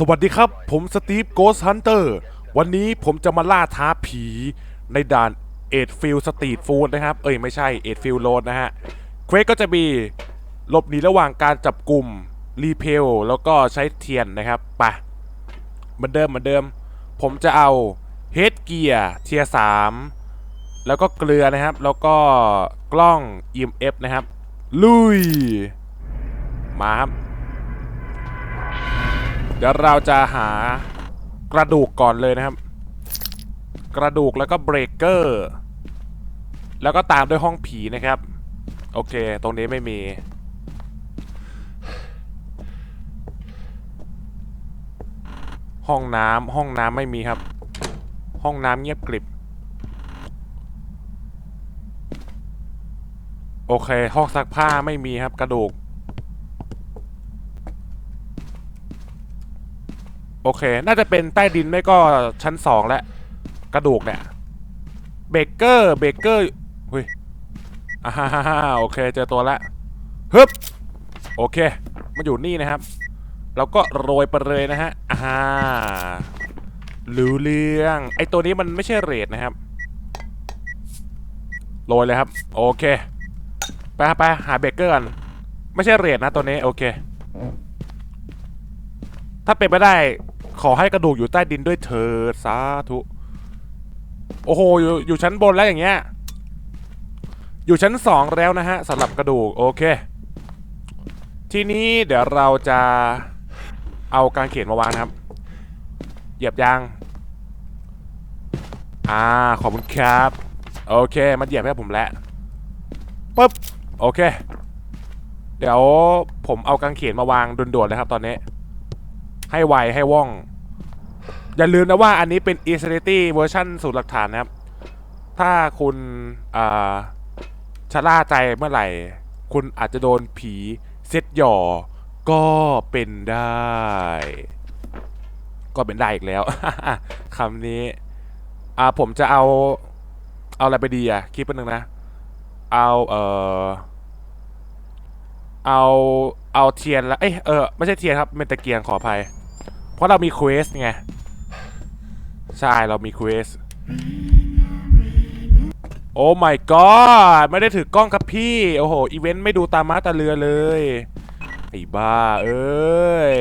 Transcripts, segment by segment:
สวัสดีครับ ผมสตีฟโกสฮันเตอร์วันนี้ผมจะมาล่าท้าผีในด่านเอ็ดฟิลสตรีทฟู้ดนะครับ เอ้ยไม่ใช่เอ็ดฟิลโรดนะฮะเควสก็จะมีหลบหนีระหว่างการจับกลุ่มรีเพลแล้วก็ใช้เทียนนะครับปะเหมือนเดิมเหมือนเดิม ผมจะเอาเฮดเกียร์เทียสามแล้วก็เกลือนะครับ แล้วก็กล้อง EMF นะครับ ลุย มาครับ เดี๋ยวเราจะหากระดูกก่อนเลยนะครับ กระดูกแล้วก็เบรกเกอร์แล้วก็ตามด้วยห้องผีนะครับ โอเค ตรงนี้ไม่มี ห้องน้ำห้องน้ำไม่มีครับ ห้องน้ำเงียบกริบ โอเค ห้องซักผ้าไม่มีครับ กระดูก โอเค น่าจะเป็นใต้ดินไม่ก็ชั้นสองแล้วกระดูกเนี่ยเบเกอร์เบเกอร์เฮ้ยอ่าฮ่าฮ่าโอเคเจอตัวละฮึบโอเคมันอยู่นี่นะครับแล้วก็โรยไปเลยนะฮะอ่ารู้เรื่องไอตัวนี้มันไม่ใช่เรดนะครับโรยเลยครับ โอเคไปไปหาเบเกอร์กันไม่ใช่เรดนะตัวนี้โอเค ถ้าเป็นไปได้ ขอให้กระดูกอยู่ใต้ดินด้วยเถิดสาธุ โอ้โหอยู่อยู่ชั้นบนแล้วอย่างเงี้ย อยู่ชั้นสองแล้วนะฮะสำหรับกระดูกโอเค ทีนี้เดี๋ยวเราจะเอากางเขนมาวางครับ เหยียบยาง อ่าขอบคุณครับ โอเคมันเหยียบให้ผมแล้วปุ๊บโอเค เดี๋ยวผมเอากางเขนมาวางด่วนๆเลยครับตอนนี้ ให้ไวให้ว่อง อย่าลืมนะว่าอันนี้เป็น Insanity เวอร์ชันสูตรหลักฐานนะครับ ถ้าคุณอ่าชะล่าใจเมื่อไหร่ คุณอาจจะโดนผีเซตหย่อ ก็เป็นได้ ก็เป็นได้อีกแล้วคำนี้ อ่าผมจะเอา เอาอะไรไปดีอะคิดแป๊บนึงนะ เอาเอ่อ เอาเอาเทียนแล้วเอ้ยเออไม่ใช่เทียนครับเป็นตะเกียงขออภัย เพราะเรามีเควสไง ใช่เรามีเควสโอ้ my god ไม่ได้ถือกล้องครับพี่ โอ้โห อีเวนต์ไม่ดูตามมาตาเรือเลย ไอ้บ้า เอ้ย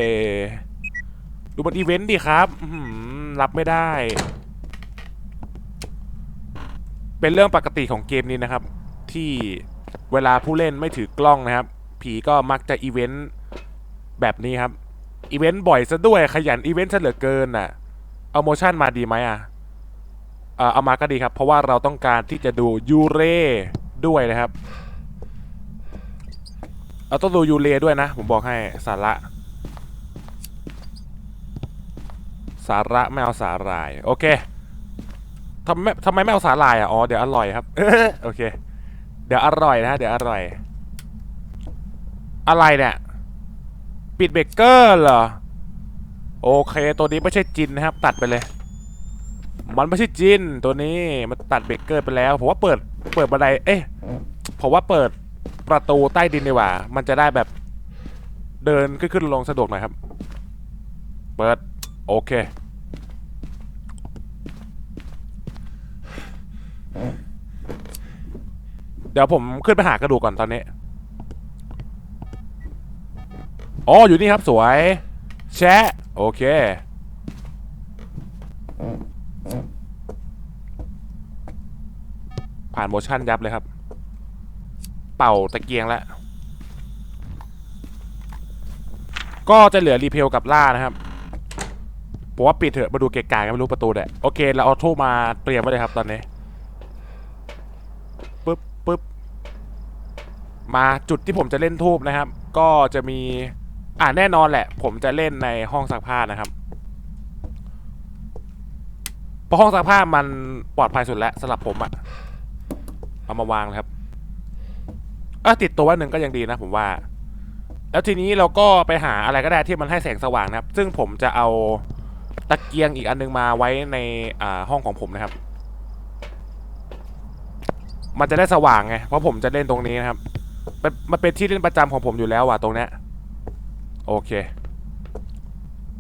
ดูบนอีเวนต์ดิครับรับไม่ได้ เป็นเรื่องปกติของเกมนี้นะครับ ที่เวลาผู้เล่นไม่ถือกล้องนะครับ ผีก็มักจะอีเวนต์แบบนี้ครับ อีเวนต์บ่อยซะด้วยขยันอีเวนต์ซะเหลือเกินน่ะ เอาโมชั่นมาดีไหมอะเออเอามาก็ดีครับ เพราะว่าเราต้องการที่จะดูยูเรด้วยนะครับ เราต้องดูยูเรด้วยนะ ผมบอกให้สาระ สาระไม่เอาสาหร่าย โอเคทำไมทำไมไม่เอาสาหร่ายอะ อ๋อ เดี๋ยวอร่อยครับ โอเค เดี๋ยวอร่อยนะ เดี๋ยวอร่อย อะไรเนี่ย ปิดเบรกเกอร์เหรอ โอเค ตัวนี้ไม่ใช่จินนะครับ ตัดไปเลย มันไม่ใช่จินตัวนี้มันตัดเบรกเกอร์ไปแล้วผมว่าเปิดเปิดบันไดเอ๊ะผมว่าเปิดประตูใต้ดินดีกว่า มันจะได้แบบเดินขึ้นขึ้นลงสะดวกหน่อยครับ เปิด โอเค เดี๋ยวผมขึ้นไปหากระดูกก่อนตอนนี้ อ๋ออยู่นี่ครับสวย แชะโอเค ผ่านโมชั่นยับเลยครับ เป่าตะเกียงแล้ว ก็จะเหลือรีเพลกับล่านะครับผมว่าปิดเถอะมาดูเกะกะกันไม่รู้ประตูแหละโอเคเราเอาโทมาเตรียมไว้เลยครับตอนนี้ปึ๊บปึ๊บมาจุดที่ผมจะเล่นทูบนะครับ ก็จะมี อ่าแน่นอนแหละ ผมจะเล่นในห้องซักผ้านะครับเพราะห้องซักผ้ามันปลอดภัยสุดแล้วสำหรับผมอะเอามาวางเลยครับเออติดตัวหนึ่งก็ยังดีนะผมว่า แล้วทีนี้เราก็ไปหาอะไรก็ได้ที่มันให้แสงสว่างนะครับ ซึ่งผมจะเอาตะเกียงอีกอันนึงมาไว้ในอ่าห้องของผมนะครับ มันจะได้สว่างไงเพราะผมจะเล่นตรงนี้นะครับ มันมันเป็นที่เล่นประจำของผมอยู่แล้วว่ะตรงเนี้ย โอเค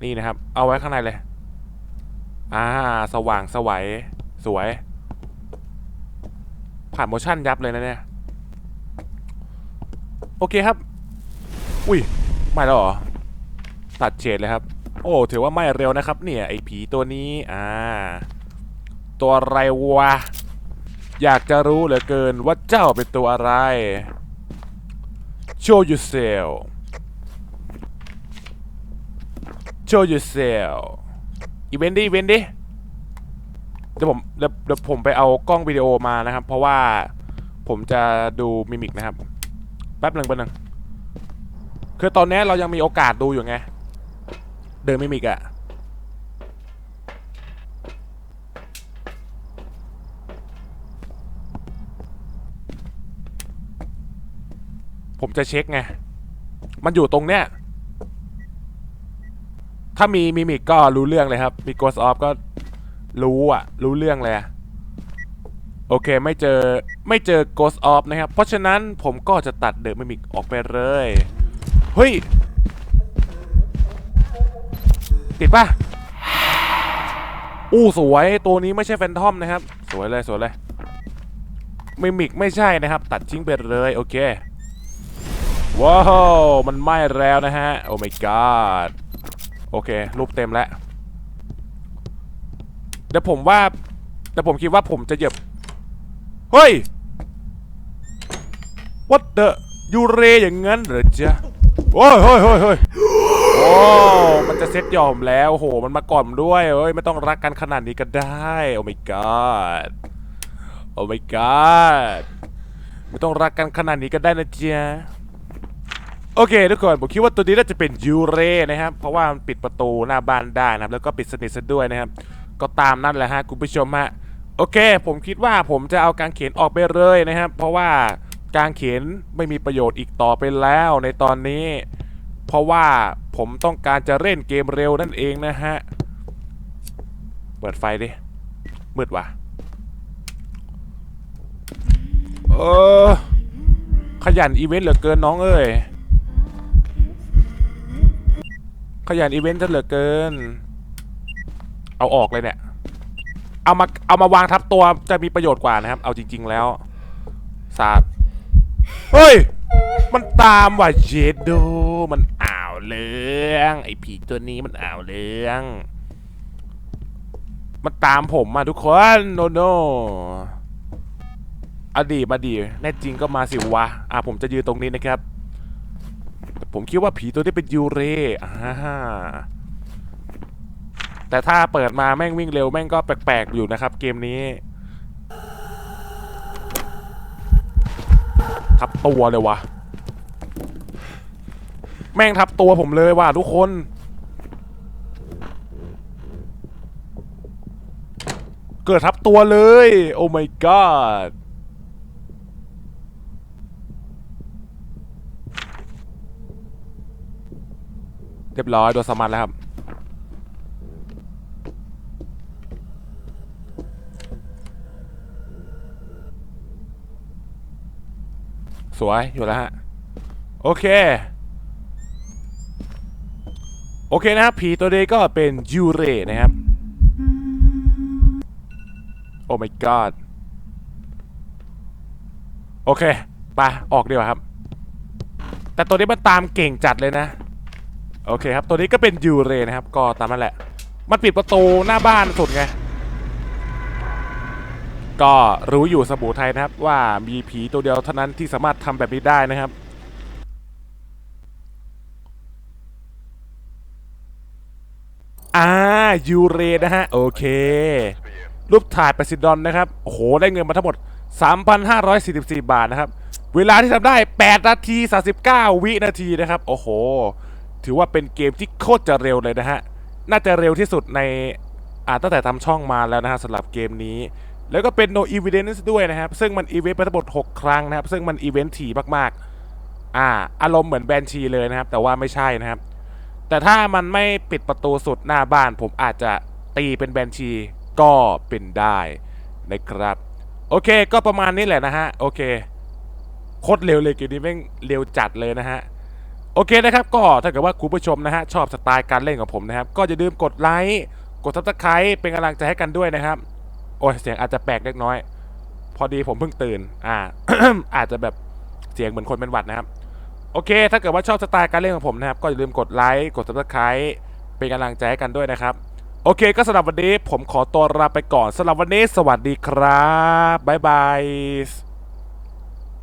นี่นะครับ เอาไว้ข้างในเลย อ่า สว่างสวัยสวย ผ่านโมชั่นยับเลยนะเนี่ย โอเคครับ อุ้ย ไม่แล้วเหรอ ตัดเฉดเลยครับ โอ้ ถือว่าไม่เร็วนะครับ เนี่ย ไอ้ผีตัวนี้ อ่า ตัวอะไรวะ อยากจะรู้เหลือเกินว่าเจ้าเป็นตัวอะไร Show yourself Show yourself อีเวนต์ดิอีเวนต์ดิเดี๋ยวผมเดี๋ยวเดี๋ยวผมไปเอากล้องวิดีโอมานะครับ เพราะว่าผมจะดูมิมิกนะครับ แป๊บหนึ่งแป๊บหนึ่งคือตอนนี้เรายังมีโอกาสดูอยู่ไง เดินมิมิกอะผมจะเช็คไง มันอยู่ตรงเนี้ย ถ้ามีมิมิกก็รู้เรื่องเลยครับ มี Ghost Off ก็รู้อะรู้เรื่องเลยโอเคไม่เจอไม่เจอ Ghost Off นะครับ เพราะฉะนั้นผมก็จะตัดเดอะมิมิกออกไปเลย เฮ้ย ติดป่ะ อู้สวยตัวนี้ไม่ใช่แฟนทอมนะครับ สวยเลยสวยเลยมิมิกไม่ใช่นะครับ ตัดทิ้งไปเลยโอเคว้าวมันไหม้แล้วนะฮะ โอ้ my god โอเค รูปเต็มแล้วเดี๋ยวผมว่า แต่ผมคิดว่าผมจะเหยียบ เฮ้ย what the ยูเรอย่างงั้นเหรอจ๊ะโอ้ยเฮ้ยเฮ้ยเฮ้ยโอ้มันจะเซ็ตยอมแล้วโอ้โหมันมาก่อนด้วยเอ้ย ไม่ต้องรักกันขนาดนี้ก็ได้ โอ้ my god โอ้ my god ไม่ต้องรักกันขนาดนี้ก็ได้นะเจ๊ะ โอเคทุกคนผมคิดว่าตัวนี้น่าจะเป็นยูเรนะครับ เพราะว่ามันปิดประตูหน้าบ้านได้นะครับ แล้วก็ปิดสนิทซะด้วยนะครับ ก็ตามนั่นแหละฮะคุณผู้ชมฮะโอเค ผมคิดว่าผมจะเอากางเขนออกไปเลยนะครับ เพราะว่ากางเขนไม่มีประโยชน์อีกต่อไปแล้วในตอนนี้ เพราะว่าผมต้องการจะเล่นเกมเร็วนั่นเองนะฮะเปิดไฟดิมืดว่ะเออขยันอีเวนต์เหลือเกินน้องเอ้ย ขยันอีเวนต์ซะเหลือเกิน เอาออกเลยเนี่ย เอามาเอามาวางทับตัวจะมีประโยชน์กว่านะครับ เอาจริง ๆ แล้วสาดเฮ้ย มันตามว่ะเจดโดมันอ่าวเรื่อง ไอ้ผีตัวนี้มันอ่าวเรื่อง มันตามผมมาทุกคนโนโนอดีมาดีแน่จริงก็มาสิวะ อะผมจะยืนตรงนี้นะครับ ผมคิดว่าผีตัวนี้เป็นยูเรอ่าแต่ถ้าเปิดมาแม่งวิ่งเร็วแม่งก็แปลกๆอยู่นะครับ เกมนี้ทับตัวเลยวะแม่งทับตัวผมเลยว่ะทุกคน เกิดทับตัวเลย โอ้ my god เรียบร้อยโดนสมันแล้วครับ สวยอยู่แล้วฮะ โอเค โอเคนะครับ ผีตัวนี้ก็เป็นยูเรนะครับ โอ้ my god โอเค ไป ออกดีกว่าครับ แต่ตัวนี้มันตามเก่งจัดเลยนะ โอเคครับ ตัวนี้ก็เป็นยูเรนะครับ ก็ตามนั่นแหละ มันปิดประตูหน้าบ้านสุดไง ก็รู้อยู่สบู่ไทยนะครับ ว่ามีผีตัวเดียวเท่านั้นที่สามารถทำแบบนี้ได้นะครับอ่ายูเรนะฮะ โอเค รูปถ่ายประสิดอนนะครับ โอ้โห ได้เงินมาทั้งหมด 3,544 บาทนะครับ เวลาที่ทำได้ 8 นาที 39 วินาทีนะครับ โอ้โห ถือว่าเป็นเกมที่โคตรจะเร็วเลยนะฮะ น่าจะเร็วที่สุดในอ่าตั้งแต่ทำช่องมาแล้วนะฮะสำหรับเกมนี้ แล้วก็เป็น no evidence ด้วยนะครับ ซึ่งมันอีเวนต์ไปทั้งหมด6 ครั้งนะครับ ซึ่งมันอีเวนต์ถี่มากๆ อ่า อารมณ์เหมือนแบนชีเลยนะครับ แต่ว่าไม่ใช่นะครับ แต่ถ้ามันไม่ปิดประตูสุดหน้าบ้าน ผมอาจจะตีเป็นแบนชีก็เป็นได้นะครับ โอเค ก็ประมาณนี้แหละนะฮะ โอเค โคตรเร็วเลยเกมนี้แม่งเร็วจัดเลยนะฮะ โอเคนะครับก็ถ้าเกิดว่าคุณผู้ชมนะฮะชอบสไตล์การเล่นของผมนะครับก็อย่าลืมกดไลค์กดซับสไครต์เป็นกำลังใจให้กันด้วยนะครับ โอ้ยเสียงอาจจะแปลกเล็กน้อย พอดีผมเพิ่งตื่น อ่า อาจจะแบบเสียงเหมือนคนเป็นหวัดนะครับ โอเค ถ้าเกิดว่าชอบสไตล์การเล่นของผมนะครับ ก็อย่าลืมกดไลค์กดซับสไครต์เป็นกำลังใจให้กันด้วยนะครับ โอเค ก็สำหรับวันนี้ผมขอตัวลาไปก่อนสำหรับวันนี้สวัสดีครับบ๊ายบาย